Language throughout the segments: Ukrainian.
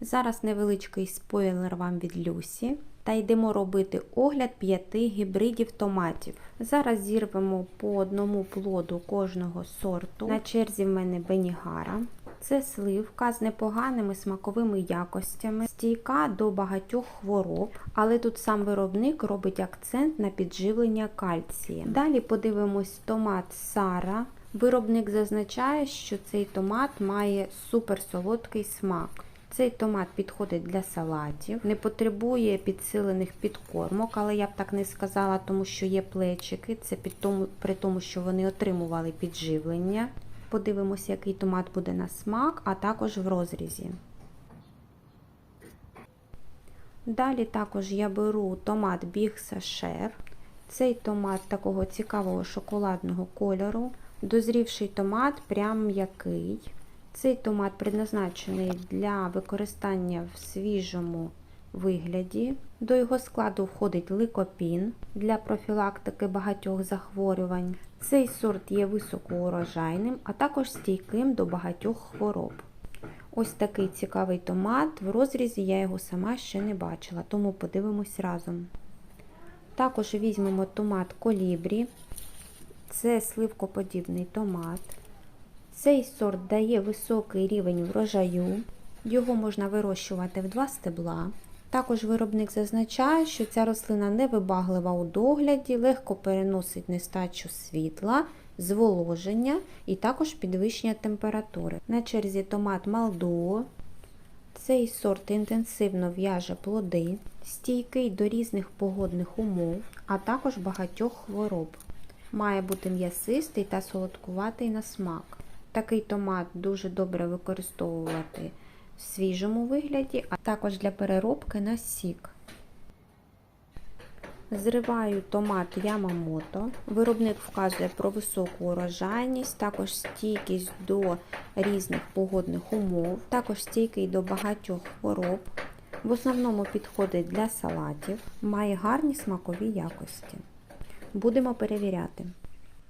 Зараз невеличкий спойлер вам від Люсі. Та йдемо робити огляд п'яти гібридів томатів. Зараз зірвемо по одному плоду кожного сорту. На черзі в мене Бенігара. Це сливка з непоганими смаковими якостями, стійка до багатьох хвороб, але тут сам виробник робить акцент на підживлення кальцієм. Далі подивимось томат Сара. Виробник зазначає, що цей томат має суперсолодкий смак. Цей томат підходить для салатів, не потребує підсилених підкормок, але я б так не сказала, тому що є плечики. Це під тому, при тому, що вони отримували підживлення. Подивимося, який томат буде на смак, а також в розрізі. Далі також я беру томат Біг Сашер. Цей томат такого цікавого шоколадного кольору. Дозрівший томат прям м'який. Цей томат предназначений для використання в свіжому вигляді. До його складу входить ликопін для профілактики багатьох захворювань. Цей сорт є високоурожайним, а також стійким до багатьох хвороб. Ось такий цікавий томат. В розрізі я його сама ще не бачила, тому подивимось разом. Також візьмемо томат колібрі. Це сливкоподібний томат. Цей сорт дає високий рівень врожаю. Його можна вирощувати в два стебла. Також виробник зазначає, що ця рослина невибаглива у догляді, легко переносить нестачу світла, зволоження і також підвищення температури. На черзі томат Малдуо. Цей сорт інтенсивно в'яже плоди, стійкий до різних погодних умов, а також багатьох хвороб. Має бути м'ясистий та солодкуватий на смак. Такий томат дуже добре використовувати в свіжому вигляді, а також для переробки на сік. Зриваю томат Ямамото. Виробник вказує про високу урожайність, також стійкість до різних погодних умов, також стійкий до багатьох хвороб. В основному підходить для салатів, має гарні смакові якості. Будемо перевіряти.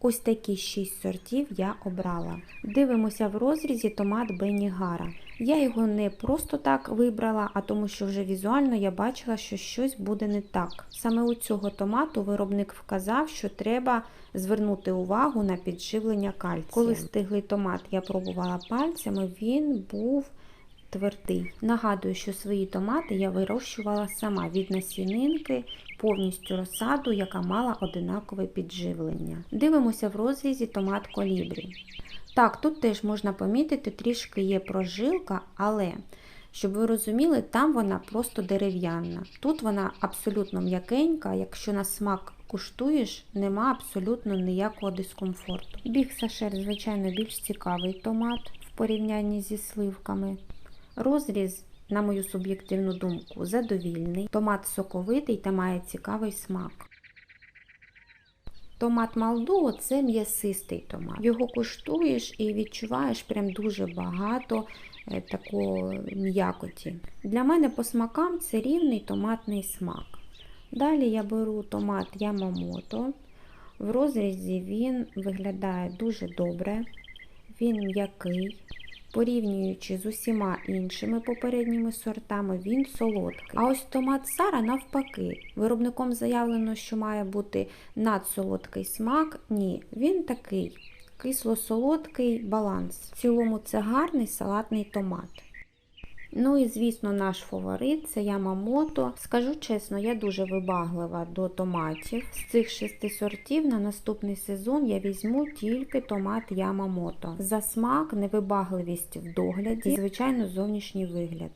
Ось такі 6 сортів я обрала. Дивимося в розрізі томат Бенігара. Я його не просто так вибрала, а тому що вже візуально я бачила, що щось буде не так. Саме у цього томату виробник вказав, що треба звернути увагу на підживлення кальцію. Коли стиглий томат я пробувала пальцями, він був твердий. Нагадую, що свої томати я вирощувала сама від насінинки, повністю розсаду, яка мала одинакове підживлення. Дивимося в розрізі томат колібрі. Так, тут теж можна помітити, трішки є прожилка, але, щоб ви розуміли, там вона просто дерев'яна. Тут вона абсолютно м'якенька, якщо на смак куштуєш, нема абсолютно ніякого дискомфорту. Біг сашер, звичайно, більш цікавий томат в порівнянні зі сливками. Розріз, на мою суб'єктивну думку, задовільний. Томат соковитий та має цікавий смак. Томат Малдуо це м'ясистий томат. Його куштуєш і відчуваєш прям дуже багато е, такої м'якоті. Для мене по смакам це рівний томатний смак. Далі я беру томат Ямамото. В розрізі він виглядає дуже добре, він м'який. Порівнюючи з усіма іншими попередніми сортами, він солодкий. А ось томат Сара навпаки. Виробником заявлено, що має бути надсолодкий смак. Ні, він такий кисло-солодкий баланс. В цілому це гарний салатний томат. Ну і, звісно, наш фаворит це Ямамото. Скажу чесно, я дуже вибаглива до томатів. З цих шести сортів на наступний сезон я візьму тільки томат Ямамото. За смак, невибагливість в догляді і, звичайно, зовнішній вигляд.